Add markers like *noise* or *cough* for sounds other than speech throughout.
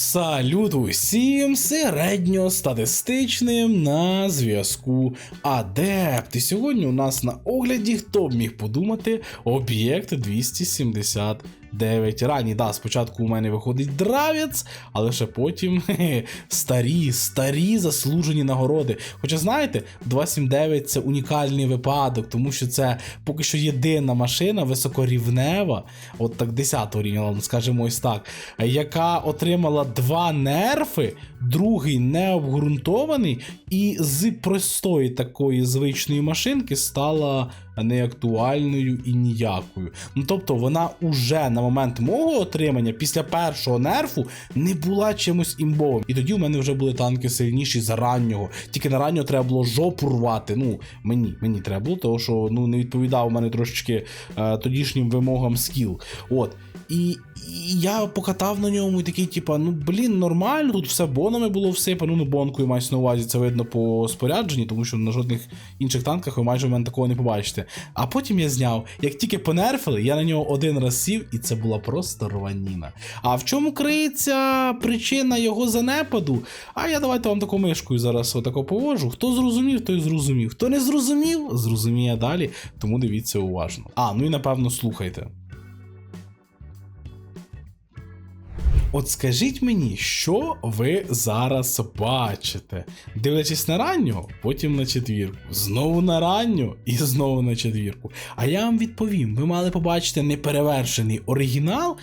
Салют усім середньостатистичним на зв'язку Адепт. І сьогодні у нас на огляді, хто б міг подумати, об'єкт 279. Ранні, да, спочатку у мене виходить дравець, але ще потім *laughs* старі, старі заслужені нагороди. Хоча знаєте, 279 це унікальний випадок, тому що це поки що єдина машина високорівнева, от так 10 рівня, скажімо ось так, яка отримала два нерфи, другий необґрунтований, і з простої такої звичної машинки стала неактуальною і ніякою. Ну тобто вона уже на момент мого отримання після першого нерфу не була чимось імбовим. І тоді у мене вже були танки сильніші за раннього. Тільки на раннього треба було жопу рвати. Ну, мені, мені треба було, тому що ну, не відповідав у мене трошечки е, тодішнім вимогам скіл. От. І, і я покатав на ньому і такий, типа, ну блін, нормально, тут все бонами було всипано, ну бонкою мається на увазі, це видно по спорядженні, тому що на жодних інших танках ви майже в мене такого не побачите. А потім я зняв, як тільки понерфили, я на нього один раз сів, і це була просто рваніна. А в чому криється причина його занепаду? А я давайте вам таку мишкою зараз отако повожу. Хто зрозумів, той зрозумів. Хто не зрозумів, зрозуміє далі, тому дивіться уважно. А, ну і напевно слухайте. От скажіть мені, що ви зараз бачите? Дивлячись на раннього, потім на четвірку, знову на ранню і знову на четвірку. А я вам відповім: ви мали побачити неперевершений оригінал.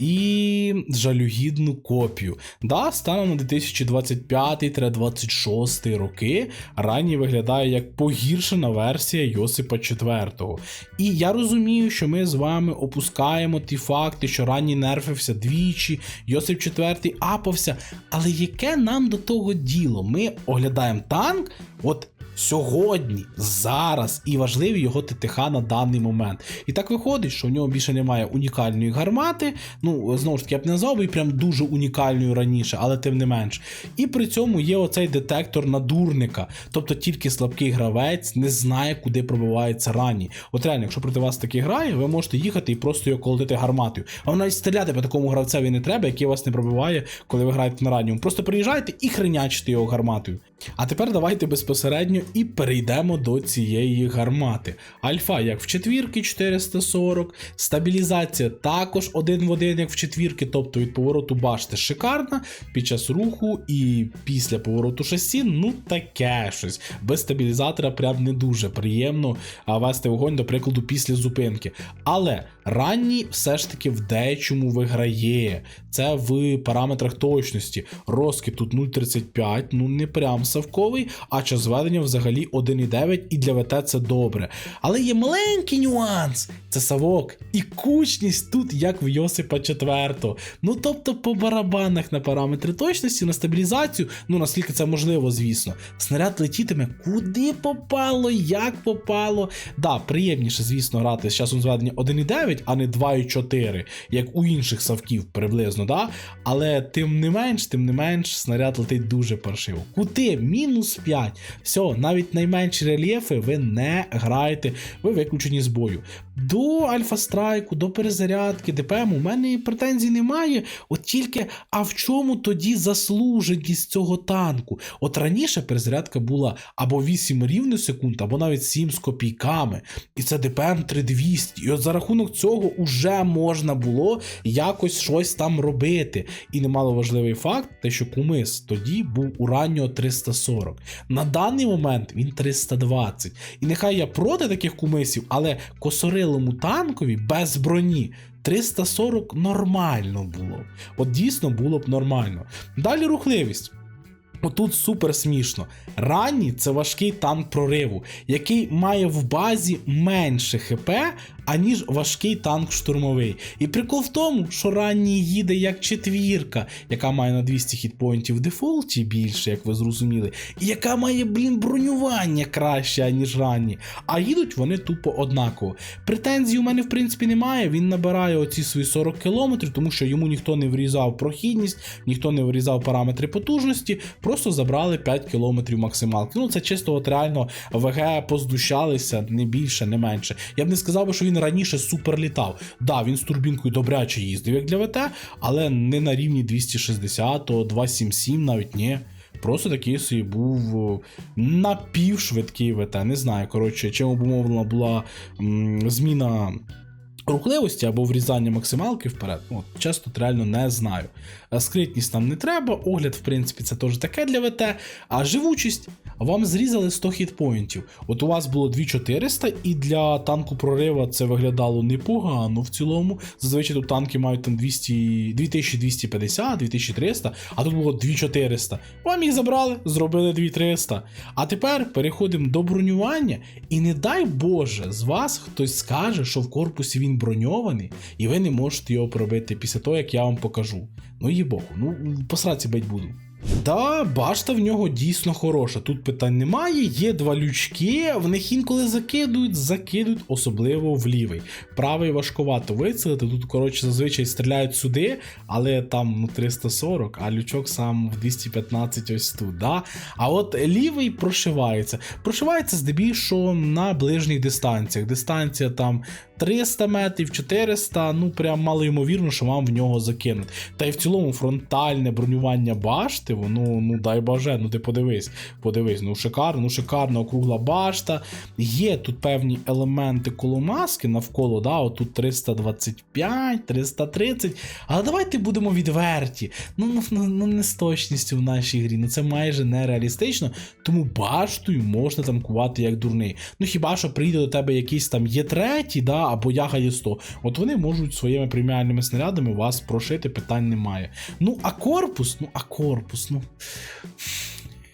І жалюгідну копію. Да, станом на 2025-26 роки ранній виглядає як погіршена версія Йосипа IV. І я розумію, що ми з вами опускаємо ті факти, що ранній нерфився двічі, Йосип IV апався. Але яке нам до того діло? Ми оглядаємо танк, от сьогодні, зараз, і важливі його ТТХ на даний момент. І так виходить, що в нього більше немає унікальної гармати. Ну, знову ж таки, я б не назвав би прям дуже унікальною раніше, але тим не менш. І при цьому є оцей детектор надурника. Тобто тільки слабкий гравець не знає, куди пробивається ранні. От реально, якщо проти вас таки грає, ви можете їхати і просто його колотити гарматою. А навіть стріляти по такому гравцеві не треба, який вас не пробиває, коли ви граєте на ранньому. Просто приїжджайте і хренячите його гарматою. А тепер давайте безпосередньо і перейдемо до цієї гармати. Альфа, як в четвірки 440, стабілізація також один в один, як в четвірки, тобто від повороту башти шикарна, під час руху і після повороту шасі, ну таке щось. Без стабілізатора прям не дуже приємно вести вогонь, до прикладу, після зупинки. Але ранній все ж таки в дечому виграє. Це в параметрах точності. Розкид тут 0,35, ну не прям совковий, а час зведення взагалі 1,9 і для ВТ це добре. Але є маленький нюанс: це савок. І кучність тут, як в Йосипа IV. Ну тобто по барабанах на параметри точності, на стабілізацію, ну наскільки це можливо, звісно. Снаряд летітиме куди попало, як попало. Да, приємніше, звісно, грати з часом зведення 1,9, а не 2,4, як у інших савків приблизно, да? Але тим не менш, тим не менш, снаряд летить дуже паршиво. Кути мінус 5. Все, навіть найменші рельєфи ви не граєте, ви виключені з бою. До Альфа Страйку, до перезарядки, ДПМ у мене претензій немає. От тільки, а в чому тоді заслуженість цього танку? От раніше перезарядка була або 8 рівно секунд, або навіть 7 з копійками. І це ДПМ 3200. І от за рахунок цього уже можна було якось щось там робити. І немало важливий факт, те, що кумис тоді був у раннього 340. На даний момент він 320. І нехай я проти таких кумисів, але косорилому танкові без броні. 340 нормально було. От дійсно було б нормально. Далі рухливість. Отут супер смішно. Ранній це важкий танк прориву, який має в базі менше ХП, аніж важкий танк штурмовий. І прикол в тому, що ранній їде як четвірка, яка має на 200 хітпоінтів в дефолті більше, як ви зрозуміли, і яка має, блін, бронювання краще, аніж ранні. А їдуть вони тупо однаково. Претензій у мене, в принципі, немає. Він набирає оці свої 40 км, тому що йому ніхто не врізав прохідність, ніхто не врізав параметри потужності, просто забрали 5 км максималки. Ну, це чисто от реально ВГ поздущалися, не більше, не менше. Я б не сказав, що він раніше супер літав. Да, він з турбінкою добряче їздив, як для ВТ, але не на рівні 260, 277 навіть ні. Просто такий собі був напівшвидкий ВТ. Не знаю, коротше, чим обумовлена була зміна рухливості або врізання максималки вперед. От, чесно, реально не знаю. Скритність нам не треба, огляд, в принципі, це теж таке для ВТ. А живучість вам зрізали 100 хітпоінтів. От у вас було 2400, і для танку прорива це виглядало непогано в цілому. Зазвичай тут танки мають там 200, 2250, 2300, а тут було 2400. Вам їх забрали, зробили 2300. А тепер переходимо до бронювання, і не дай Боже, з вас хтось скаже, що в корпусі він броньований, і ви не можете його пробити після того, як я вам покажу. Ну їй богу, ну посраці бить буду. Да, башта в нього дійсно хороша. Тут питань немає. Є два лючки, в них інколи закидують, закидують, особливо в лівий. Правий важкувато вицілити. Тут, коротше, зазвичай стріляють сюди, але там ну, 340, а лючок сам в 215 ось тут. Да? А от лівий прошивається. Прошивається здебільшого на ближніх дистанціях. Дистанція там 300 метрів, 400, ну прям мало ймовірно, що вам в нього закинуть. Та й в цілому фронтальне бронювання башти, воно, ну дай боже, ну ти подивись, подивись, ну шикарно, ну шикарна округла башта. Є тут певні елементи коломаски навколо, да, отут 325, 330. Але давайте будемо відверті. Ну, ну, ну, ну не з точністю в нашій грі. Ну це майже нереалістично, тому баштою можна танкувати як дурний. Ну хіба що прийде до тебе якийсь там є третій, да, або яга є 100. От вони можуть своїми преміальними снарядами вас прошити, питань немає. Ну, а корпус, ну, а корпус, ну.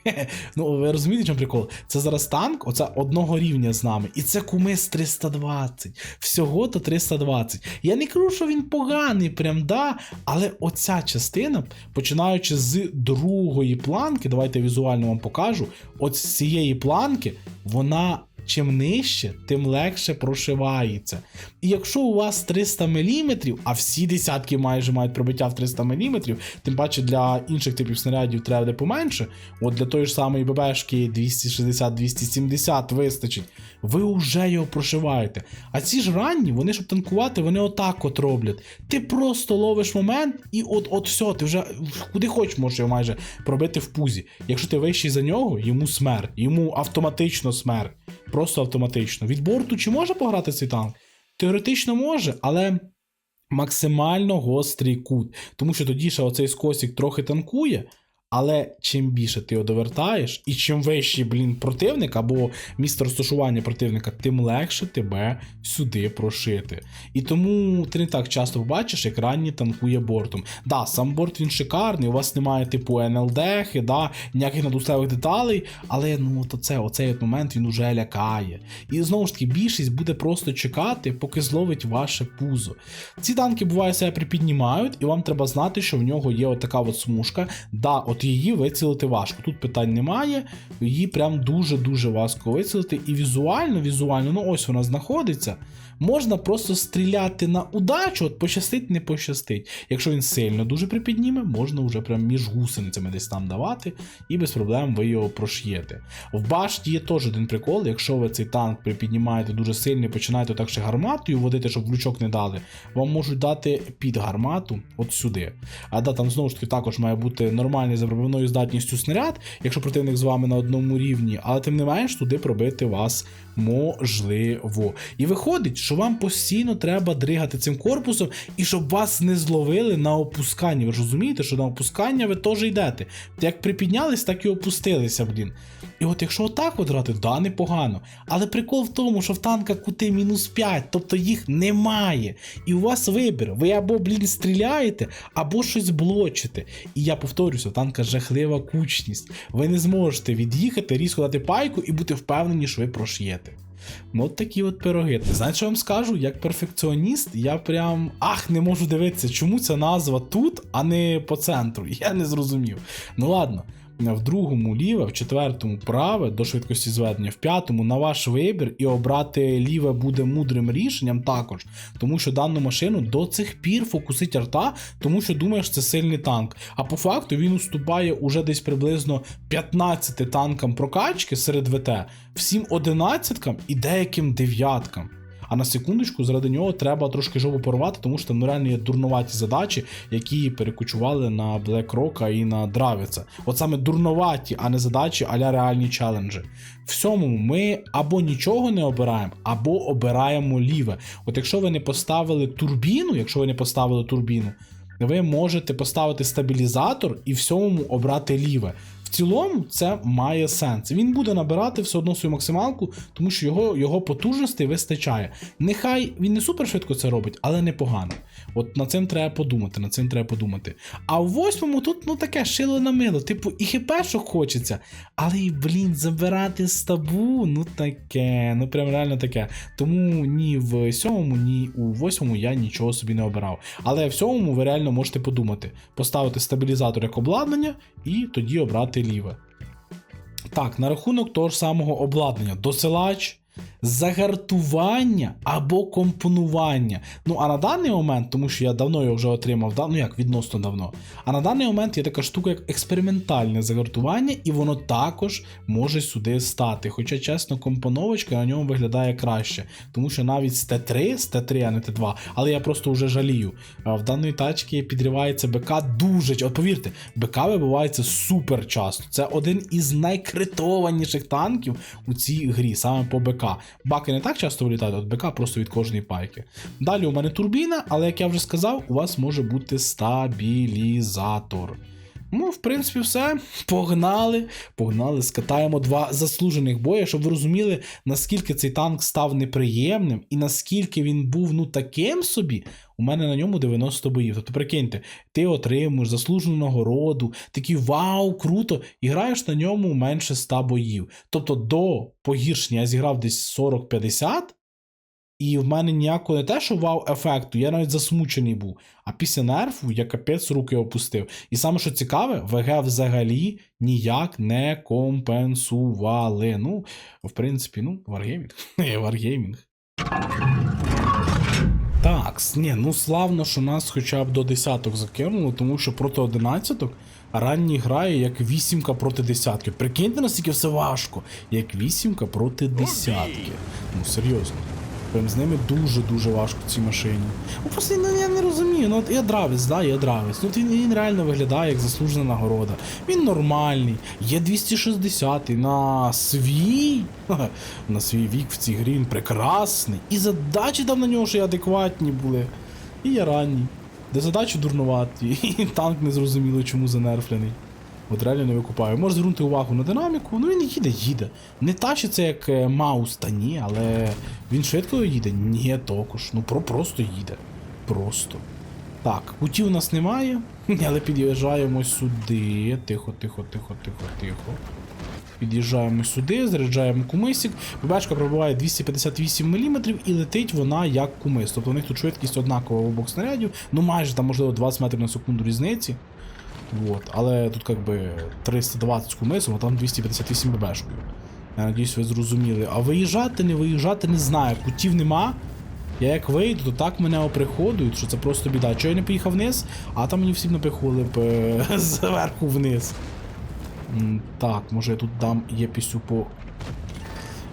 *laughs* Ну, ви розумієте, чому прикол? Це зараз танк, оце одного рівня з нами. І це кумис 320. Всього то 320. Я не кажу, що він поганий, прям да. Але оця частина, починаючи з другої планки, давайте візуально вам покажу. От з цієї планки, вона. Чим нижче, тим легше прошивається. І якщо у вас 300 мм, а всі десятки майже мають пробиття в 300 мм, тим паче для інших типів снарядів треба буде поменше, от для тої ж самої ББшки 260-270 вистачить, ви вже його прошиваєте. А ці ж ранні, вони щоб танкувати, вони отак от роблять. Ти просто ловиш момент, і от от все, ти вже куди хочеш можеш його майже пробити в пузі. Якщо ти вищий за нього, йому смерть, йому автоматично смерть. Просто автоматично. Від борту чи може пограти цей танк? Теоретично може, але максимально гострий кут. Тому що тоді ще оцей скосік трохи танкує. Але чим більше ти його довертаєш, і чим вищий, блін, противник або місце розташування противника, тим легше тебе сюди прошити. І тому ти не так часто побачиш, як ранні танкує бортом. Да, сам борт він шикарний, у вас немає типу НЛД, да, ніяких надуставих деталей, але ну то це, оцей от момент він уже лякає. І знову ж таки, більшість буде просто чекати, поки зловить ваше пузо. Ці танки буває себе припіднімають, і вам треба знати, що в нього є от така от смужка. Да, от її вицілити важко. Тут питань немає. Її прям дуже-дуже важко вицілити. І візуально, візуально, ну ось вона знаходиться. Можна просто стріляти на удачу, от пощастить, не пощастить. Якщо він сильно дуже припідніме, можна вже прям між гусеницями десь там давати, і без проблем ви його прош'єте. В башті є теж один прикол, якщо ви цей танк припіднімаєте дуже сильно і починаєте так ще гарматою водити, щоб влючок не дали, вам можуть дати під гармату от сюди. А да, там знову ж таки також має бути нормальний за здатністю снаряд, якщо противник з вами на одному рівні, але тим не менш туди пробити вас можливо. І виходить, що вам постійно треба дригати цим корпусом, і щоб вас не зловили на опусканні. Ви ж розумієте, що на опускання ви теж йдете. Як припіднялись, так і опустилися, блін. І от якщо отак от грати, да, непогано. Але прикол в тому, що в танка кути мінус 5, тобто їх немає. І у вас вибір. Ви або, блін, стріляєте, або щось блочите. І я повторюся, танка жахлива кучність. Ви не зможете від'їхати, різко дати пайку і бути впевнені, що ви прош'єте. Ну, от такі от пироги. Знаєте, що вам скажу? Як перфекціоніст, я прям ах, не можу дивитися, чому ця назва тут, а не по центру. *laughs* Я не зрозумів. Ну ладно. В другому ліве, в четвертому праве до швидкості зведення, в п'ятому на ваш вибір, і обрати ліве буде мудрим рішенням також, тому що дану машину до цих пір фокусить арта, тому що думаєш, це сильний танк. А по факту він уступає уже десь приблизно 15 танкам прокачки серед ВТ, всім 11 і деяким дев'яткам. А на секундочку, заради нього треба трошки жопу порвати, тому що там ну, реально є дурноваті задачі, які перекочували на Rock і на Дравіца. От саме дурноваті, а не задачі, аля реальні челенджі. В цьому ми або нічого не обираємо, або обираємо ліве. От якщо ви не поставили турбіну, якщо ви не поставили турбіну, ви можете поставити стабілізатор і в цьому обрати ліве. В цілому це має сенс. Він буде набирати все одно свою максималку, тому що його, його потужностей вистачає. Нехай він не супер швидко це робить, але непогано. От над цим треба подумати, над цим треба подумати. А в восьмому тут ну таке шило на мило, типу, і хіпешок хочеться. Але й, блін, забирати з табу, ну таке, ну прям реально таке. Тому ні в сьомому, ні у восьмому я нічого собі не обирав. Але в сьомому ви реально можете подумати, поставити стабілізатор як обладнання і тоді обрати ліве. Так, на рахунок того ж самого обладнання, досилач, загартування або компонування. Ну, а на даний момент, тому що я давно його вже отримав, да- ну як відносно давно. А на даний момент є така штука, як експериментальне загартування, і воно також може сюди стати. Хоча, чесно, компоновочка на ньому виглядає краще, тому що навіть з Т3, з Т3, а не Т2, але я просто вже жалію. В даної тачки підривається БК дуже. От повірте, БК вибивається супер часто. Це один із найкритованіших танків у цій грі, саме по БК. Баки не так часто вилітають, от БК просто від кожної пайки. Далі у мене турбіна, але як я вже сказав, у вас може бути стабілізатор. Ну, в принципі, все. Погнали. Погнали, скатаємо два заслужених бої, щоб ви розуміли, наскільки цей танк став неприємним і наскільки він був ну таким собі. У мене на ньому 90 боїв. Тобто, прикиньте, ти отримуєш заслужену нагороду, такий вау, круто, і граєш на ньому менше 100 боїв. Тобто до погіршення я зіграв десь 40-50. І в мене ніякого не те, що вау-ефекту, я навіть засмучений був. А після нерфу я капець руки опустив. І саме що цікаве, ВГ взагалі ніяк не компенсували. Ну, в принципі, ну, варгеймінг. *laughs* Варгеймінг. Так, ні, ну славно, що нас хоча б до десяток закинуло, тому що проти одинадцяток ранні грає як вісімка проти десятки. Прикиньте, наскільки все важко, як вісімка проти десятки. Ну, серйозно. Прям з ними дуже-дуже важко в цій машині. Ну просто ну, я не розумію. Ну от я дравець, да, я дравець. Ну от він, він реально виглядає як заслужена нагорода. Він нормальний, є 260 на свій. *laughs* На свій вік в цій грі він прекрасний. І задачі там на нього ще й адекватні були. І я ранній. Де задачі дурнуваті, *laughs* і танк не зрозуміло, чому занерфлений. От реально не викупаю. Може звернути увагу на динаміку, ну він їде, їде. Не тащиться як е, маус, та ні, але він швидко їде? Ні, також. Ну про просто їде. Просто. Так, кутів у нас немає, *laughs* але під'їжджаємо сюди. Тихо, тихо, тихо, тихо, тихо. Під'їжджаємо сюди, заряджаємо кумисик. ББшка пробиває 258 мм і летить вона як кумис. Тобто у них тут швидкість однакова в обох снарядів, ну майже там, можливо, 20 метрів на секунду різниці. Вот. Але тут как би 320 кумисом, а там 258 ББшкою. Я надіюсь, ви зрозуміли. А виїжджати, не виїжджати, не знаю. Кутів нема. Я як вийду, то так мене оприходують, що це просто біда. Чого я не поїхав вниз, а там мені всі наприходили б е, *laughs* зверху вниз. Так, може я тут дам єпісю по.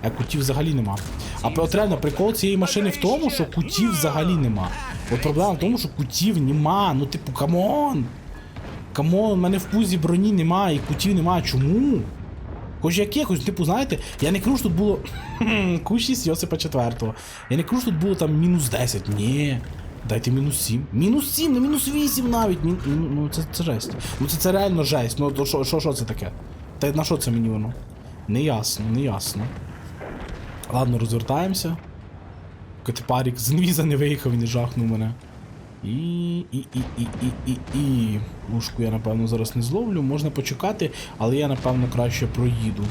А кутів взагалі нема. А от реально прикол цієї машини в тому, що кутів взагалі нема. От проблема в тому, що кутів нема. Ну, типу, камон! Камон, у мене в пузі броні немає, і кутів немає. Чому? Хоч якихось, типу, знаєте, я не кажу, що тут було *laughs* Q6 Йосипа 4. Я не кажу, що тут було там мінус 10. Ні. Дайте мінус 7. Мінус 7, не мінус 8 навіть. Мін... Ну, це, це жесть. Ну це, це реально жесть. Ну то що, що, що це таке? Та на що це мені воно? Неясно, неясно. Ладно, розвертаємося. Катепарік з інвіза не виїхав не жахнув мене. І. і. і. і. і. і. і. Лужку я, напевно, зараз не зловлю. Можна почекати, але я, напевно, краще проїду.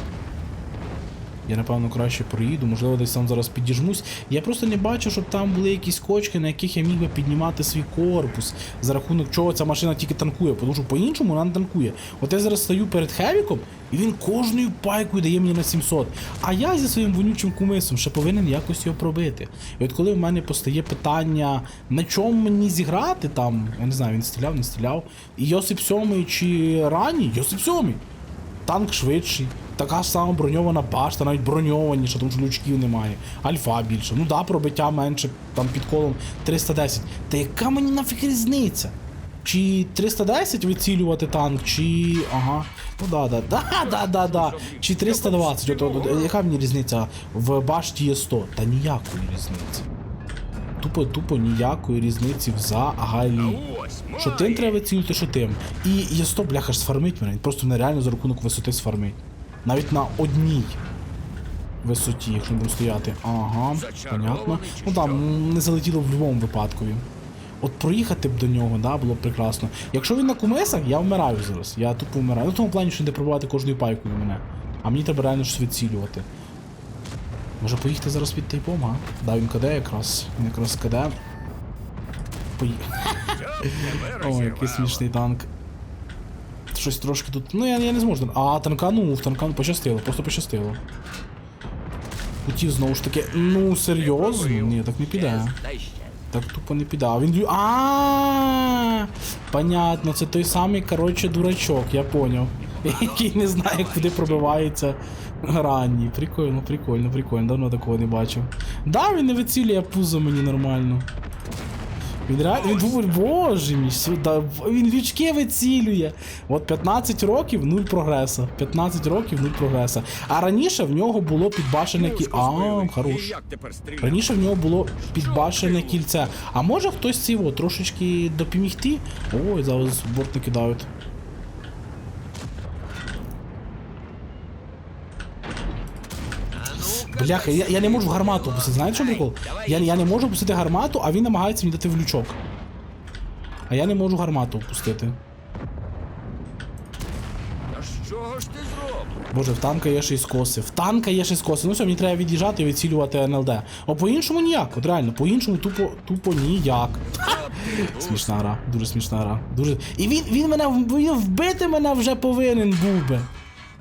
Я, напевно, краще проїду, можливо, десь там зараз підіжмусь. Я просто не бачу, щоб там були якісь кочки, на яких я міг би піднімати свій корпус, за рахунок чого ця машина тільки танкує, тому що по-іншому вона не танкує. От я зараз стою перед Хевіком, і він кожною пайкою дає мені на 700. А я зі своїм вонючим кумисом ще повинен якось його пробити. І от коли в мене постає питання, на чому мені зіграти там, я не знаю, він стріляв, не стріляв. І Йосип 7 чи ранній, Йосип 7. Танк швидший, така ж сама броньована башта, навіть броньованіша, тому що лючків немає. Альфа більше. Ну да, пробиття менше, там під колом 310. Та яка мені нафіг різниця? Чи 310 вицілювати танк, чи. Ага. Ну да, да, да, *laughs* да, да, да. Чи 320. От, от, от, яка мені різниця? В башті є 100. Та ніякої різниці. Тупо, тупо ніякої різниці взагалі. Що тим треба вицілити, що тим. І є 100, бляха ж сфармить мене. Він просто нереально за рахунок висоти сфармить. Навіть на одній висоті, якщо ми стояти. Ага, понятно. Ну там не залетіло в будь-якому випадку. От проїхати б до нього, да, було б прекрасно. Якщо він на кумесах, я вмираю зараз. Я тупо вмираю. Ну в тому плані, що не пробувати кожною пайкою мене. А мені треба реально щось відцілювати. Може поїхати зараз під тайпом, а? Да, він КД якраз. Він якраз КД. Пої... О, який смішний танк. Щось трошки тут. Ну я, я не зможу. А танканув, танканув, пощастило, просто пощастило. Хотів знову ж таки. Ну, серйозно? Ні, так не піде. Так тупо не піде. А він А. Понятно, це той самий, коротше, дурачок, я поняв. *laughs* Який не знає, куди пробивається ранній. Прикольно, прикольно, прикольно. Давно такого не бачив. Да, він не вицілює пузо мені нормально. Він реально. Він був, боже мій, сюди. Він лючки вицілює. От 15 років нуль прогреса. 15 років нуль прогреса. А раніше в нього було підбашене кільце. А, хорош. Раніше в нього було підбашене кільце. А може хтось цього трошечки допомігти? Ой, зараз борт не кидають. Бляха, я, я не можу гармату пустити. Знаєте, що прикол? Я, я не можу пустити гармату, а він намагається мені дати в лючок. А я не можу гармату пустити. А що ж ти зробиш? Боже, в танка є ще й скоси. В танка є ще й скоси. Ну все, мені треба від'їжджати і відцілювати НЛД. О, по-іншому ніяк, от реально, по-іншому тупо, тупо ніяк. *laughs* Смішна гра, дуже смішна гра. Дуже. І він, він мене він вбити мене вже повинен був би.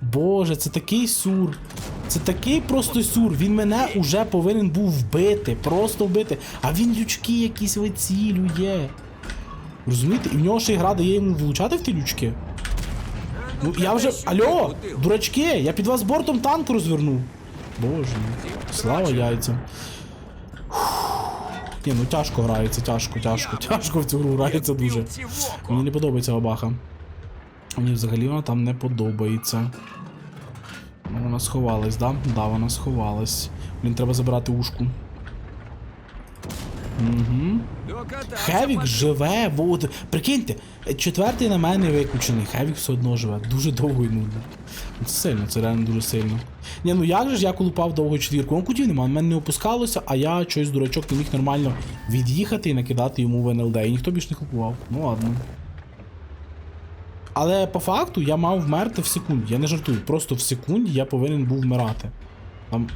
Боже, це такий сур. Це такий просто сур. Він мене уже повинен був вбити. Просто вбити. А він лючки якісь вицілює. Розумієте? І в нього ще й гра дає йому влучати в ті лючки. Ну я вже. Алло! Дурачки! Я під вас бортом танк розвернув. Боже мій. Слава яйцям. Ні, ну тяжко грається, тяжко, тяжко, тяжко в цю гру грається дуже. Мені не подобається бабаха. Мені взагалі вона там не подобається. Ну, вона сховалась, да? Да, вона сховалась. Блін, треба забирати ушку. Угу. Хевік живе, от, прикиньте, четвертий на мене виключений, Хевік все одно живе, дуже довго і нудно. Це сильно, це реально дуже сильно. Ні, ну як же ж я колупав довго четвірку? Ну кутів нема, мене не опускалося, а я щось дурачок не міг нормально від'їхати і накидати йому в НЛД. І ніхто більш не купував. Ну ладно. Але по факту я мав вмерти в секунді. Я не жартую, просто в секунді я повинен був вмирати. Там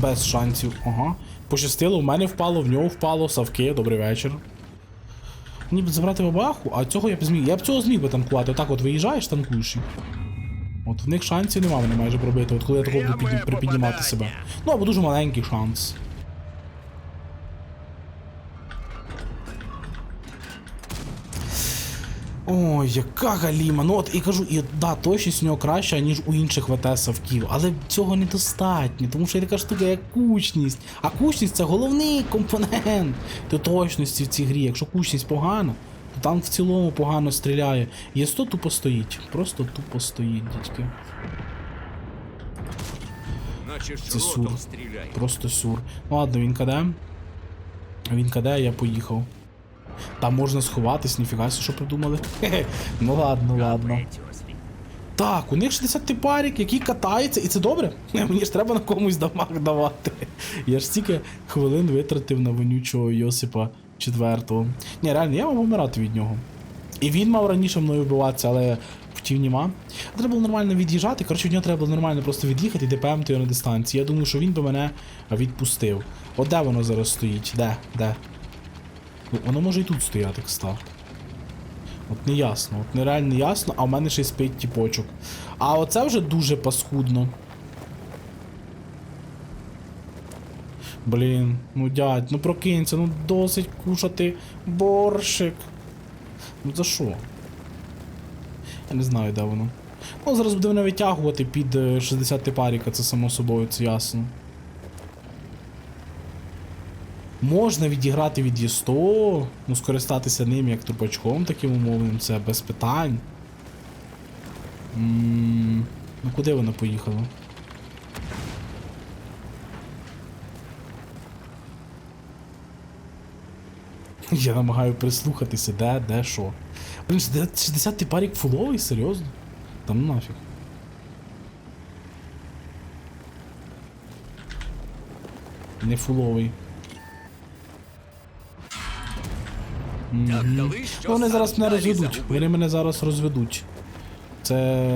без шансів. Ага. Пощастило, в мене впало, в нього впало, Савки, добрий вечір. Мені б забрати бабаху, а цього я б зміг. Я б цього зміг би танкувати. Отак от виїжджаєш, танкуєш. От в них шансів немає вони майже пробити, от коли я такого буду підні- припіднімати себе. Ну або дуже маленький шанс. Ой, яка галіма. Ну от і кажу, і да, точність у нього краща, ніж у інших ВТ Савків, але цього недостатньо, тому що є така штука, як кучність. А кучність це головний компонент до точності в цій грі. Якщо кучність погана, то танк в цілому погано стріляє. Є 100 тупо стоїть. Просто тупо стоїть, дядьки. Це сур. стріляє. Просто сюр. Ну ладно, він каде. Він каде, я поїхав. Там можна сховатись, ніфіга що придумали. *laughs* Ну ладно, ладно. Так, у них 60 типарик, який катається, і це добре. *laughs* Мені ж треба на комусь дамаг давати. *laughs* Я ж стільки хвилин витратив на вонючого Йосипа четвертого. Ні, реально, я мав вмирати від нього. І він мав раніше мною вбиватися, але втім нема. Треба було нормально від'їжджати. Коротше, від нього треба було нормально просто від'їхати і ДПМ його на дистанції. Я думаю, що він би мене відпустив. От де воно зараз стоїть? Де? Де? Воно може і тут стояти, кста. От не ясно, от нереально ясно, а в мене ще й спить тіпочок. А оце вже дуже паскудно. Блін, ну дядь, ну прокинься, ну досить кушати борщик. Ну за що? Я не знаю, де воно. Ну, зараз буде мене витягувати під е, 60 типаріка, це само собою, це ясно. Можна відіграти від Є100, ну скористатися ним як трупачком таким умовним, це без питань. ну куди воно поїхало? Я намагаю прислухатися, де, де, що. Блін, 60 типарік фуловий, серйозно? Там ну нафіг. Не фуловий. Вони зараз далі розведуть. Вони мене зараз розведуть. Це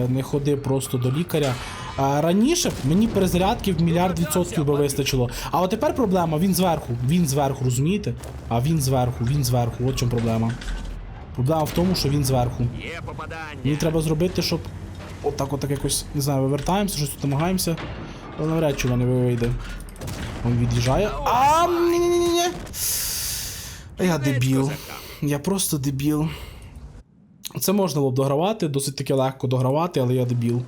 не ходи просто до лікаря. А раніше мені перезарядки в мільярд відсотків би вистачило. А от тепер проблема, він зверху. Він зверху, розумієте? А він зверху, він зверху. От чому проблема. Проблема в тому, що він зверху. Мені треба зробити, щоб. Отак, отак якось, не знаю, вивертаємося, щось тут намагаємося. Але навряд чи воно не вийде. Він від'їжджає. А, ні-ні-ні-ні. Я дебіл. Я просто дебіл. Це можна було б догравати, досить таки легко догравати, але я дебіл.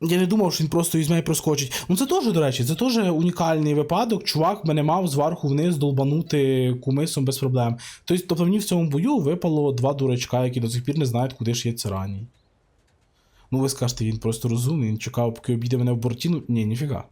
Я не думав, що він просто візьме і проскочить. Ну це теж, до речі, це теж унікальний випадок. Чувак мене мав зверху вниз долбанути кумисом без проблем. Тобто, тобто мені в цьому бою випало два дурачка, які до сих пір не знають, куди ж є цираній. Ну, ви скажете, він просто розумний, він чекав, поки обійде мене в бортіну. Ні, ніфіга.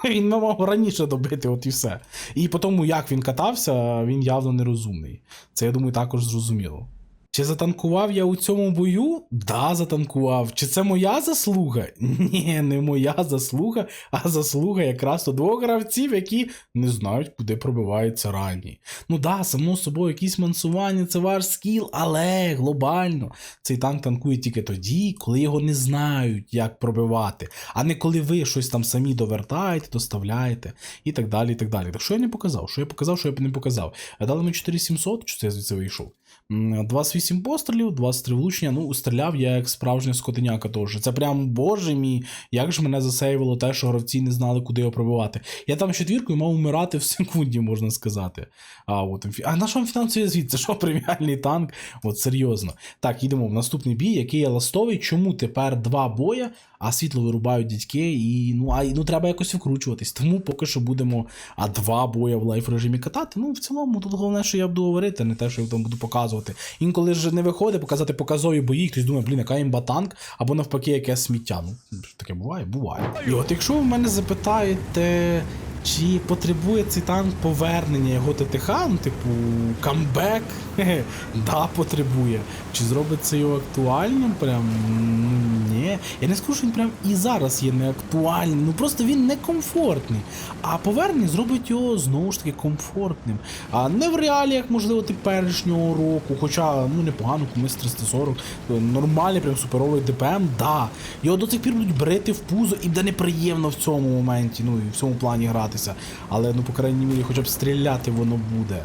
*laughs* Він не мав раніше добити, от і все. І по тому, як він катався, він явно нерозумний. Це, я думаю, також зрозуміло. Чи затанкував я у цьому бою? Да, затанкував. Чи це моя заслуга? *laughs* Ні, не моя заслуга, а заслуга якраз у двох гравців, які не знають, куди пробиваються ранні. Ну да, само собою, якісь мансування, це ваш скіл, але глобально цей танк танкує тільки тоді, коли його не знають, як пробивати, а не коли ви щось там самі довертаєте, доставляєте і так далі. і так далі. Так що я не показав? Що я показав, що я б не показав? Дали ми 4700, що це я звідси вийшов. М, 28 пострілів, 23 влучення. Ну, стріляв я як справжня скотиняка теж. Це прям боже мій, як ж мене засейвило те, що гравці не знали, куди його пробивати. Я там четвіркою мав умирати в секунді, можна сказати. А от а на що фінансує звідси? Що преміальний танк? От серйозно. Так, їдемо в наступний бій, який є ластовий. Чому тепер два боя, а світло вирубають дядьки, і ну а ну треба якось викручуватись. Тому поки що будемо а два боя в лайф режимі катати. Ну в цілому тут головне, що я буду говорити, не те, що я там буду показувати. Інколи ж не виходить показати показові бої, хтось думає, блін, яка імба танк, або навпаки, яке сміття. Ну таке буває, буває. І от якщо ви мене запитаєте. Чи потребує цей танк повернення його ТТХ, ну, типу, камбек? *laughs* Да, потребує. Чи зробить це його актуальним? Прям ну, ні. Я не скажу, що він прям і зараз є неактуальним. Ну просто він некомфортний. А повернення зробить його знову ж таки комфортним. А не в реаліях, можливо, теперішнього року, хоча ну непогано, комусь 340, нормальний, прям суперовий ДПМ, да. Його до цих пір будуть брити в пузо і буде неприємно в цьому моменті, ну і в цьому плані гратися. Але ну, по крайній мірі, хоча б стріляти воно буде.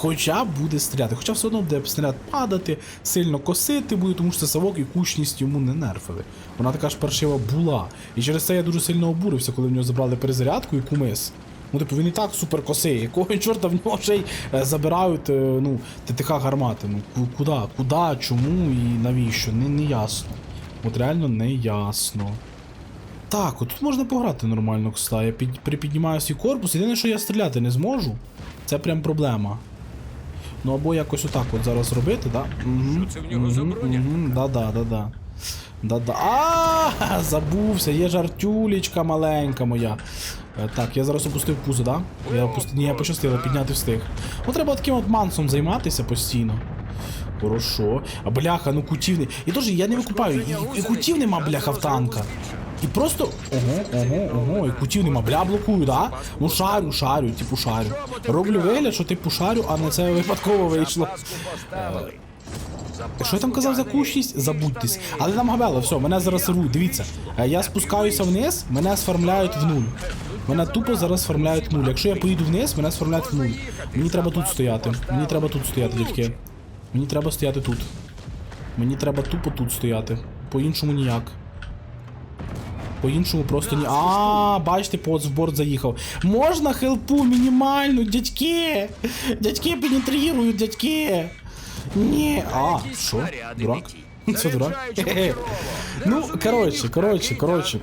Хоча буде стріляти, хоча все одно буде снаряд падати, сильно косити буде, тому що це совок і кучність йому не нерфили. Вона така ж паршива була. І через це я дуже сильно обурився, коли в нього забрали перезарядку і кумис. Ну, типу, він і так супер косий. Якого *laughs* чорта в нього ще й е, забирають е, ну, ТТХ гармати. Ну куди? Куди, чому і навіщо? Не, не ясно. От реально не ясно. Так, от тут можна пограти нормально, кста. Я під, припіднімаю свій корпус. Єдине, що я стріляти не зможу. Це прям проблема. Ну або якось отак от зараз робити, да? Що це в нього за броня? Угу, да-да, да-да. Да-да. А, *laughs* забувся, є жартюлечка маленька моя. Е, Так, я зараз опустив пузо, да? Я опустив. Ні, я пощастило, підняти встиг. Ну треба таким от мансом займатися постійно. Хорошо. А бляха, ну кутівний. І теж я не викупаю. І, і кутів нема, бляха, в танка. І просто. Ого, ого, ого, і кутів нема. Бля, блокую, да? Ну шарю, шарю, типу шарю. Роблю вигляд, що типу шарю, а не це випадково вийшло. Запаску. Що я там казав за кущність? Забудьтесь. Але нам габело, все, мене зараз рвуть. Дивіться, е, я спускаюся вниз, мене сформляють в нуль. Мене тупо зараз сформляють нуль. Якщо я поїду вниз, мене сформляють в нуль. Мені треба тут стояти. Мені треба тут стояти, дядьки. Мені треба стояти тут. Мені треба тупо тут стояти. По-іншому ніяк. По-іншому просто ні. А, бачите, поц в борт заїхав. Можна хелпу мінімальну, дядьки! Дядьки пенетрують, дядьки! Ні, а, що? Дурак? *laughs* Це дурак? Ну, коротше, коротше, коротше.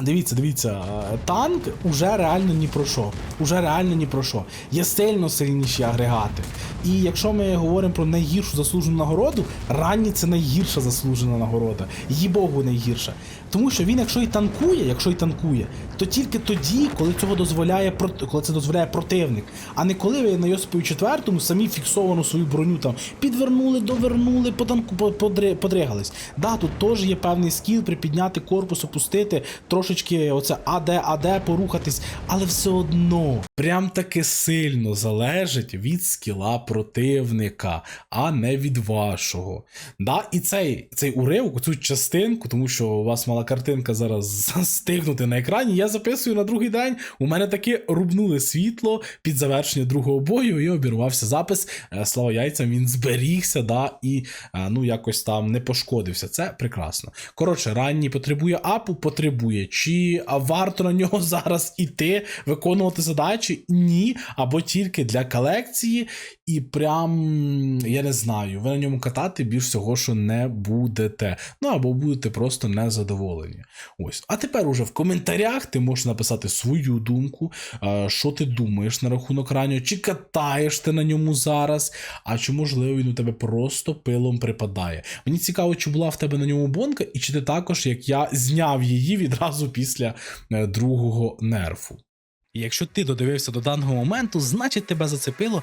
Дивіться, дивіться, е, танк уже реально ні про що. Уже реально ні про що. Є сильно сильніші агрегати. І якщо ми говоримо про найгіршу заслужену нагороду, ранні це найгірша заслужена нагорода. Їй Богу найгірша. Тому що він, якщо і танкує, якщо і танкує, то тільки тоді, коли цього дозволяє коли це дозволяє противник, а не коли ви на Йосипові четвертому самі фіксовану свою броню там підвернули, довернули, потанку по- подри- подригались. Да, тут теж є певний скіл припідняти корпус, опустити, трошечки оце АД, АД порухатись, але все одно прям таки сильно залежить від скіла противника, а не від вашого. Да, і цей, цей уривок, цю частинку, тому що у вас мала картинка зараз *laughs* застигнути на екрані. Я записую на другий день. У мене таки рубнули світло під завершення другого бою, і обірвався запис. Е, Слава яйцям, він зберігся, да, і е, ну якось там не пошкодився. Це прекрасно. Коротше, ранній потребує апу, потребує. Чи варто на нього *laughs* зараз іти, виконувати задачі? Ні. Або тільки для колекції, і прям я не знаю, ви на ньому катати більш всього, що не будете. Ну або будете просто незадоволені. Ось. А тепер уже в коментарях ти можеш написати свою думку, е, що ти думаєш на рахунок раннього, чи катаєш ти на ньому зараз, а чи можливо він у тебе просто пилом припадає. Мені цікаво, чи була в тебе на ньому бонка, і чи ти також, як я, зняв її відразу після е, другого нерфу. Якщо ти додивився до даного моменту, значить тебе зацепило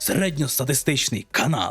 середньостатистичний канал.